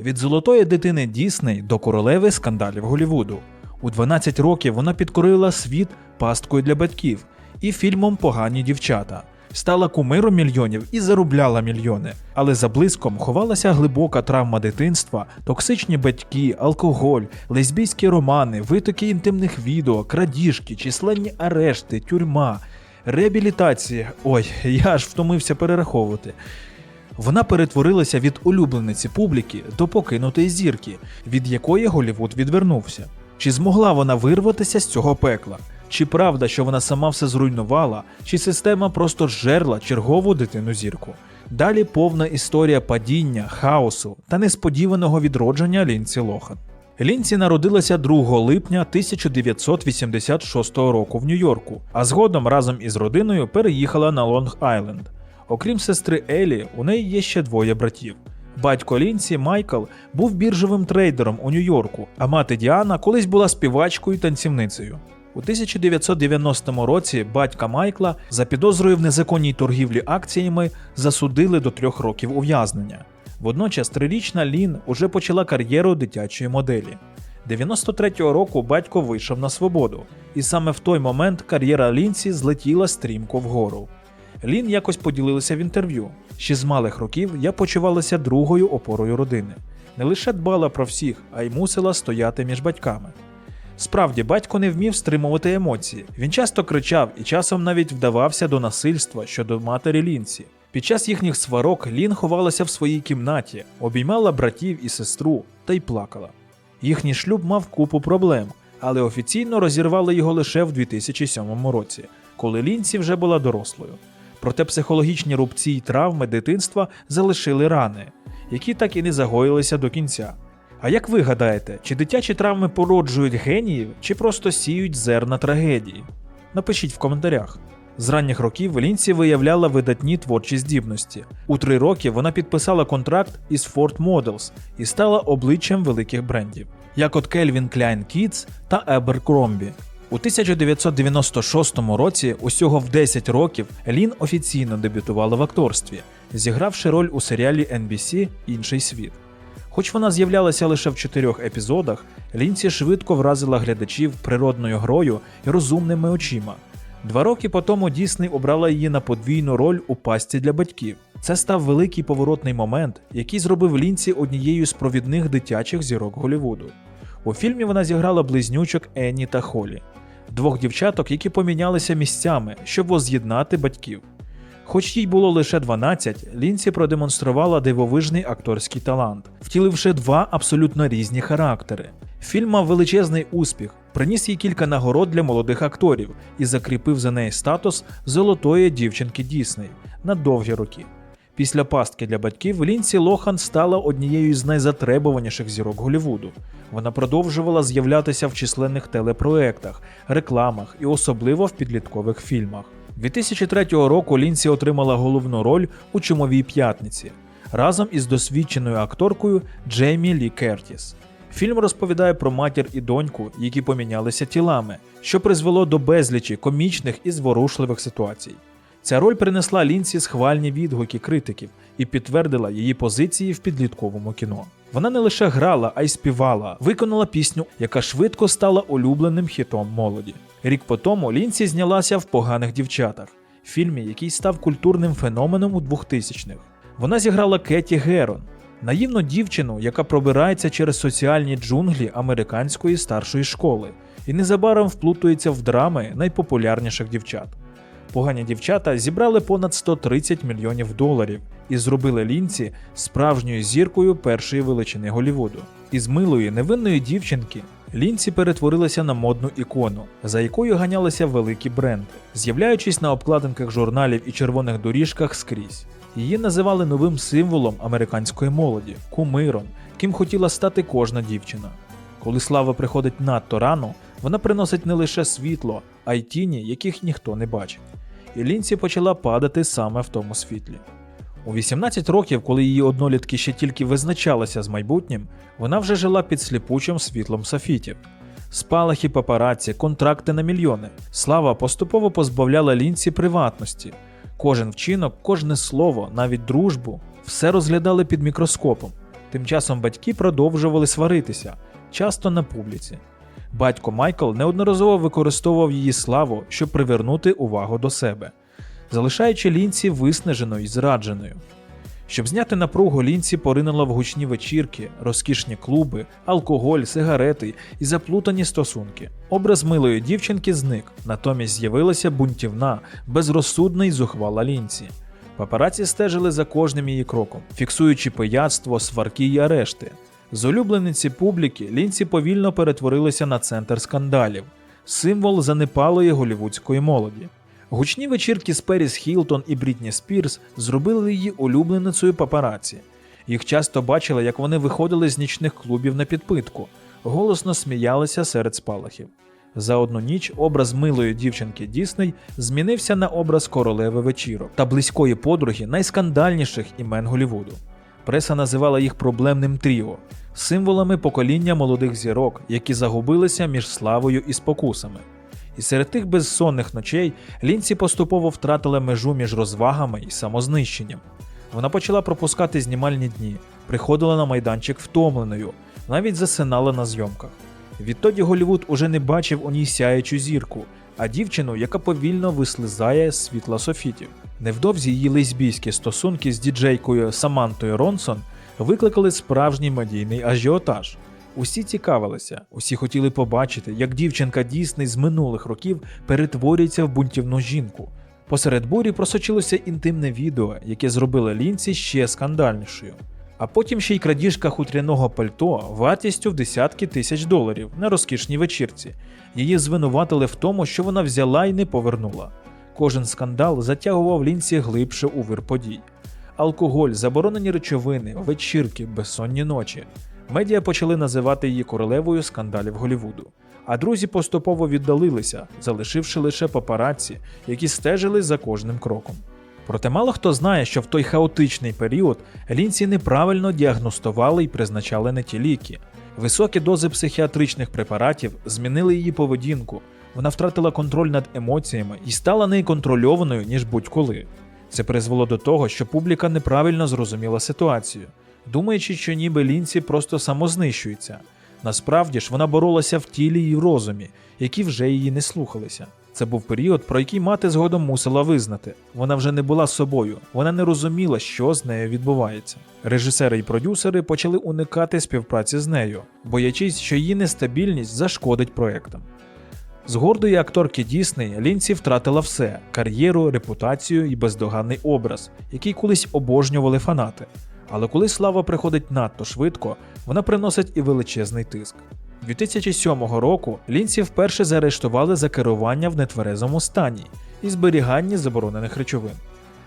Від золотої дитини Дісней до королеви скандалів Голлівуду. У 12 років вона підкорила світ пасткою для батьків і фільмом Погані дівчата. Стала кумиром мільйонів і заробляла мільйони. Але за блиском ховалася глибока травма дитинства, токсичні батьки, алкоголь, лесбійські романи, витоки інтимних відео, крадіжки, численні арешти, тюрма, реабілітація. Ой, я ж втомився перераховувати. Вона перетворилася від улюблениці публіки до покинутої зірки, від якої Голівуд відвернувся. Чи змогла вона вирватися з цього пекла? Чи правда, що вона сама все зруйнувала, чи система просто жерла чергову дитину зірку? Далі повна історія падіння, хаосу та несподіваного відродження Лінці Лохан. Лінці народилася 2 липня 1986 року в Нью-Йорку, а згодом разом із родиною переїхала на Лонг-Айленд. Окрім сестри Елі, у неї є ще двоє братів. Батько Лінсі Майкл був біржовим трейдером у Нью-Йорку, а мати Діана колись була співачкою і танцівницею. У 1990 році батька Майкла за підозрою в незаконній торгівлі акціями засудили до трьох років ув'язнення. Водночас трирічна Лін уже почала кар'єру дитячої моделі. 93-го року батько вийшов на свободу, і саме в той момент кар'єра Лінсі злетіла стрімко вгору. Лін якось поділилася в інтерв'ю. Ще з малих років я почувалася другою опорою родини. Не лише дбала про всіх, а й мусила стояти між батьками. Справді, батько не вмів стримувати емоції. Він часто кричав і часом навіть вдавався до насильства щодо матері Лінсі. Під час їхніх сварок Лін ховалася в своїй кімнаті, обіймала братів і сестру та й плакала. Їхній шлюб мав купу проблем, але офіційно розірвали його лише в 2007 році, коли Лінсі вже була дорослою. Проте психологічні рубці й травми дитинства залишили рани, які так і не загоїлися до кінця. А як ви гадаєте, чи дитячі травми породжують геніїв, чи просто сіють зерна трагедії? Напишіть в коментарях. З ранніх років Лінсі виявляла видатні творчі здібності. У три роки вона підписала контракт із Ford Models і стала обличчям великих брендів, як от Calvin Klein Kids та Abercrombie. У 1996 році, усього в 10 років, Лін офіційно дебютувала в акторстві, зігравши роль у серіалі NBC Інший світ. Хоч вона з'являлася лише в чотирьох епізодах, Лінсі швидко вразила глядачів природною грою і розумними очима. Два роки по тому Дісней обрала її на подвійну роль у пастці для батьків. Це став великий поворотний момент, який зробив Лінсі однією з провідних дитячих зірок Голлівуду. У фільмі вона зіграла близнючок Енні та Холі, двох дівчаток, які помінялися місцями, щоб воз'єднати батьків. Хоч їй було лише 12, Лінсі продемонструвала дивовижний акторський талант, втіливши два абсолютно різні характери. Фільм мав величезний успіх, приніс їй кілька нагород для молодих акторів і закріпив за неї статус золотої дівчинки Дісней на довгі роки. Після пастки для батьків Лінсі Лохан стала однією з найзатребуваніших зірок Голлівуду. Вона продовжувала з'являтися в численних телепроектах, рекламах і особливо в підліткових фільмах. 2003 року Лінсі отримала головну роль у Чумовій п'ятниці разом із досвідченою акторкою Джеймі Лі Кертіс. Фільм розповідає про матір і доньку, які помінялися тілами, що призвело до безлічі комічних і зворушливих ситуацій. Ця роль принесла Лінсі схвальні відгуки критиків і підтвердила її позиції в підлітковому кіно. Вона не лише грала, а й співала, виконала пісню, яка швидко стала улюбленим хітом молоді. Рік по тому Лінсі знялася в поганих дівчатах, фільмі, який став культурним феноменом у 2000-х. Вона зіграла Кеті Герон, наївну дівчину, яка пробирається через соціальні джунглі американської старшої школи, і незабаром вплутується в драми найпопулярніших дівчат. Погані дівчата зібрали понад 130 мільйонів доларів і зробили лінці справжньою зіркою першої величини Голлівуду. Із милої невинної дівчинки лінці перетворилася на модну ікону, за якою ганялися великі бренди, з'являючись на обкладинках журналів і червоних доріжках скрізь. Її називали новим символом американської молоді, кумиром, ким хотіла стати кожна дівчина. Коли слава приходить надто рано, вона приносить не лише світло, а й тіні, яких ніхто не бачить. І Лінсі почала падати саме в тому світлі. У 18 років, коли її однолітки ще тільки визначалися з майбутнім, вона вже жила під сліпучим світлом софітів. Спалахи папараці, контракти на мільйони. Слава поступово позбавляла Лінсі приватності. Кожен вчинок, кожне слово, навіть дружбу, все розглядали під мікроскопом. Тим часом батьки продовжували сваритися, часто на публіці. Батько Майкл неодноразово використовував її славу, щоб привернути увагу до себе, залишаючи лінці виснаженою і зрадженою. Щоб зняти напругу, лінці поринула в гучні вечірки, розкішні клуби, алкоголь, сигарети і заплутані стосунки. Образ милої дівчинки зник, натомість з'явилася бунтівна, безрозсудна й зухвала лінці. Папараці стежили за кожним її кроком, фіксуючи пияцтво, сварки й арешти. З улюблениці публіки лінці повільно перетворилися на центр скандалів, символ занепалої голівудської молоді. Гучні вечірки з Періс Хілтон і Брітні Спірс зробили її улюбленицею папараці. Їх часто бачили, як вони виходили з нічних клубів на підпитку, голосно сміялися серед спалахів. За одну ніч образ милої дівчинки Дісней змінився на образ королеви вечірок та близької подруги найскандальніших імен Голівуду. Преса називала їх проблемним тріо, символами покоління молодих зірок, які загубилися між славою і спокусами. І серед тих безсонних ночей Лінці поступово втратила межу між розвагами і самознищенням. Вона почала пропускати знімальні дні, приходила на майданчик втомленою, навіть засинала на зйомках. Відтоді Голівуд уже не бачив у ній сяючу зірку, а дівчину, яка повільно вислизає з світла софітів. Невдовзі її лесбійські стосунки з діджейкою Самантою Ронсон викликали справжній медійний ажіотаж. Усі цікавилися, усі хотіли побачити, як дівчинка Дісней з минулих років перетворюється в бунтівну жінку. Посеред бурі просочилося інтимне відео, яке зробило лінці ще скандальнішою. А потім ще й крадіжка хутряного пальто вартістю в десятки тисяч доларів на розкішній вечірці. Її звинуватили в тому, що вона взяла і не повернула. Кожен скандал затягував лінці глибше у вир подій. Алкоголь, заборонені речовини, вечірки, безсонні ночі. Медіа почали називати її королевою скандалів Голівуду. А друзі поступово віддалилися, залишивши лише папараці, які стежили за кожним кроком. Проте мало хто знає, що в той хаотичний період лінці неправильно діагностували і призначали не ті ліки. Високі дози психіатричних препаратів змінили її поведінку. Вона втратила контроль над емоціями і стала неконтрольованою, ніж будь-коли. Це призвело до того, що публіка неправильно зрозуміла ситуацію, думаючи, що ніби лінці просто самознищується. Насправді ж вона боролася в тілі і в розумі, які вже її не слухалися. Це був період, про який мати згодом мусила визнати. Вона вже не була собою, вона не розуміла, що з нею відбувається. Режисери і продюсери почали уникати співпраці з нею, боячись, що її нестабільність зашкодить проектам. З гордої акторки Дісней Лінці втратила все: кар'єру, репутацію і бездоганний образ, який колись обожнювали фанати. Але коли слава приходить надто швидко, вона приносить і величезний тиск. 2007 року Лінці вперше заарештували за керування в нетверезому стані і зберігання заборонених речовин.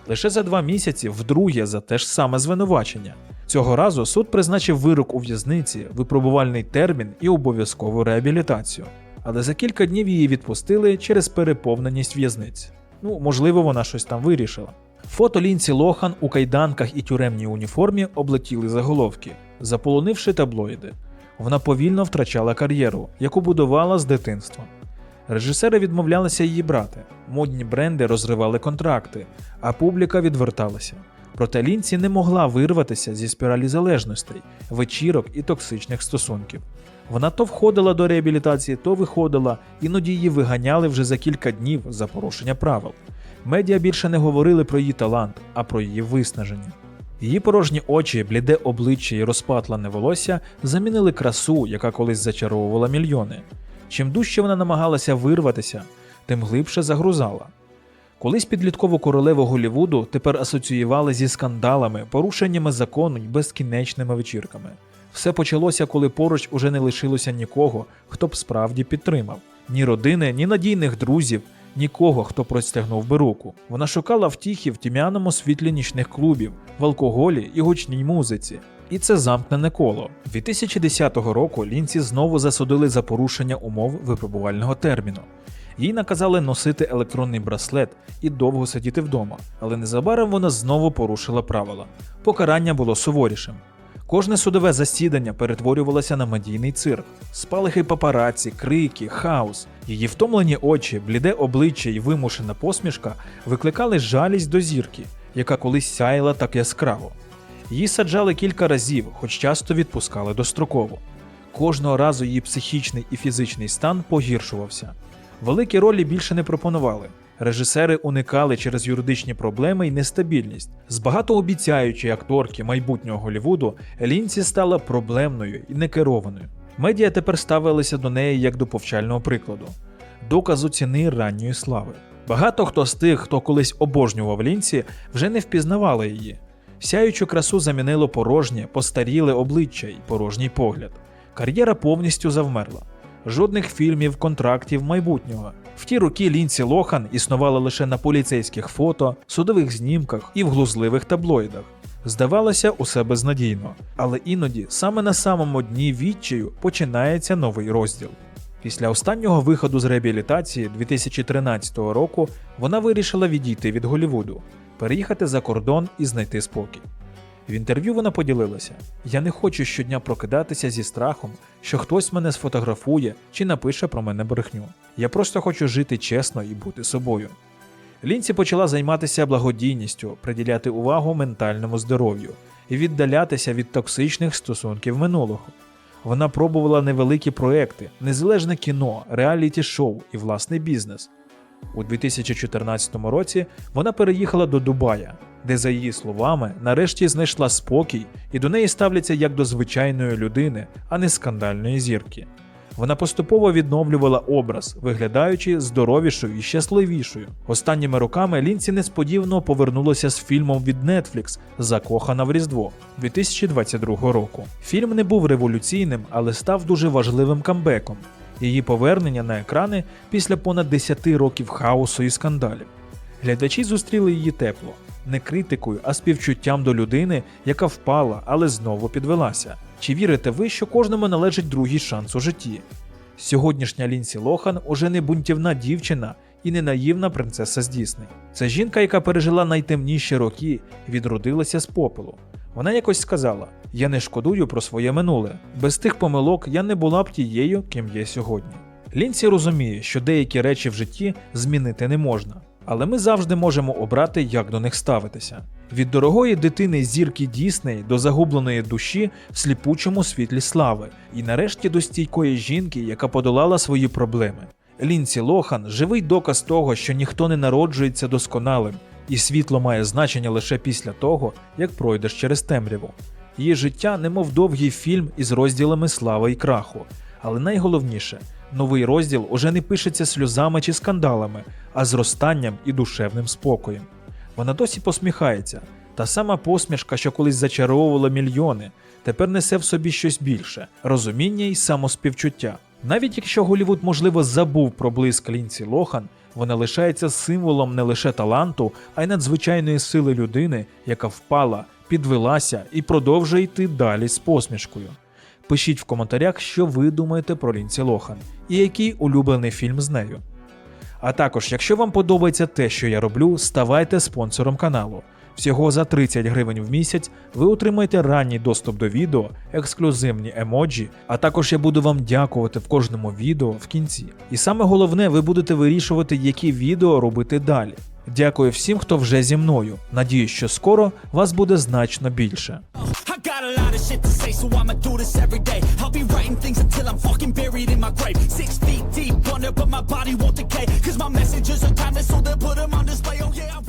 Лише за два місяці вдруге за те ж саме звинувачення. Цього разу суд призначив вирок у в'язниці, випробувальний термін і обов'язкову реабілітацію. Але за кілька днів її відпустили через переповненість в'язниць. Ну, можливо, вона щось там вирішила. Фото Лінці Лохан у кайданках і тюремній уніформі облетіли заголовки, заполонивши таблоїди. Вона повільно втрачала кар'єру, яку будувала з дитинства. Режисери відмовлялися її брати, модні бренди розривали контракти, а публіка відверталася. Проте Лінці не могла вирватися зі спіралі залежностей, вечірок і токсичних стосунків. Вона то входила до реабілітації, то виходила, іноді її виганяли вже за кілька днів за порушення правил. Медіа більше не говорили про її талант, а про її виснаження. Її порожні очі, бліде обличчя і розпатлене волосся замінили красу, яка колись зачаровувала мільйони. Чим дужче вона намагалася вирватися, тим глибше загрузала. Колись підліткову королеву Голівуду тепер асоціювали зі скандалами, порушеннями закону й безкінечними вечірками. Все почалося, коли поруч уже не лишилося нікого, хто б справді підтримав: ні родини, ні надійних друзів, нікого, хто простягнув би руку. Вона шукала втіхи в тім'яному світлі нічних клубів, в алкоголі і гучній музиці. І це замкнене коло. 2010 року Лінці знову засудили за порушення умов випробувального терміну. Їй наказали носити електронний браслет і довго сидіти вдома, але незабаром вона знову порушила правила. Покарання було суворішим. Кожне судове засідання перетворювалося на медійний цирк, спалахи папараці, крики, хаос. Її втомлені очі, бліде обличчя і вимушена посмішка викликали жалість до зірки, яка колись сяяла так яскраво. Її саджали кілька разів, хоч часто відпускали достроково. Кожного разу її психічний і фізичний стан погіршувався. Великі ролі більше не пропонували. Режисери уникали через юридичні проблеми і нестабільність. З багатообіцяючої акторки майбутнього Голлівуду Лінці стала проблемною і некерованою. Медіа тепер ставилися до неї як до повчального прикладу, доказу ціни ранньої слави. Багато хто з тих, хто колись обожнював Лінці, вже не впізнавали її. Сяючу красу замінило порожнє, постаріле обличчя і порожній погляд. Кар'єра повністю завмерла. Жодних фільмів, контрактів, майбутнього. В ті роки Лінсі Лохан існувала лише на поліцейських фото, судових знімках і в глузливих таблоїдах. Здавалося, усе безнадійно, але іноді саме на самому дні відчаю починається новий розділ. Після останнього виходу з реабілітації 2013 року вона вирішила відійти від Голлівуду, переїхати за кордон і знайти спокій. В інтерв'ю вона поділилася: Я не хочу щодня прокидатися зі страхом, що хтось мене сфотографує чи напише про мене брехню. Я просто хочу жити чесно і бути собою. Лінці почала займатися благодійністю, приділяти увагу ментальному здоров'ю і віддалятися від токсичних стосунків минулого. Вона пробувала невеликі проекти, незалежне кіно, реаліті-шоу і власний бізнес. У 2014 році вона переїхала до Дубая, де, за її словами, нарешті знайшла спокій і до неї ставляться як до звичайної людини, а не скандальної зірки. Вона поступово відновлювала образ, виглядаючи здоровішою і щасливішою. Останніми роками Лінці несподівано повернулася з фільмом від Netflix Закохана в Різдво 2022 року. Фільм не був революційним, але став дуже важливим камбеком. Її повернення на екрани після понад 10 років хаосу і скандалів. Глядачі зустріли її тепло, не критикою, а співчуттям до людини, яка впала, але знову підвелася. Чи вірите ви, що кожному належить другий шанс у житті? Сьогоднішня Лінсі Лохан уже не бунтівна дівчина і не наївна принцеса з Дісней. Це жінка, яка пережила найтемніші роки відродилася з попелу. Вона якось сказала: Я не шкодую про своє минуле. Без тих помилок я не була б тією, ким є сьогодні. Лінсі розуміє, що деякі речі в житті змінити не можна, але ми завжди можемо обрати, як до них ставитися. Від дорогої дитини зірки Дісней до загубленої душі в сліпучому світлі слави, і нарешті до стійкої жінки, яка подолала свої проблеми. Лінсі Лохан живий доказ того, що ніхто не народжується досконалим, і світло має значення лише після того, як пройдеш через темряву. Її життя немов довгий фільм із розділами слави і краху. Але найголовніше, новий розділ уже не пишеться сльозами чи скандалами, а зростанням і душевним спокоєм. Вона досі посміхається. Та сама посмішка, що колись зачаровувала мільйони, тепер несе в собі щось більше розуміння і самоспівчуття. Навіть якщо Голівуд, можливо, забув про блиск Лінсі Лохан, вона лишається символом не лише таланту, а й надзвичайної сили людини, яка впала, підвелася і продовжує йти далі з посмішкою. Пишіть в коментарях, що ви думаєте про Лінсі Лохан і який улюблений фільм з нею. А також, якщо вам подобається те, що я роблю, ставайте спонсором каналу. Всього за 30 гривень в місяць ви отримаєте ранній доступ до відео, ексклюзивні емоджі, а також я буду вам дякувати в кожному відео в кінці. І саме головне, ви будете вирішувати, які відео робити далі. Дякую всім, хто вже зі мною. Надіюсь, що скоро вас буде значно більше. Got a lot of shit to say, so I'ma do this every day. I'll be writing things until I'm fucking buried in my grave. Six feet deep under, but my body won't decay. Cause my messages are timeless, so they'll put them on display. Oh yeah, I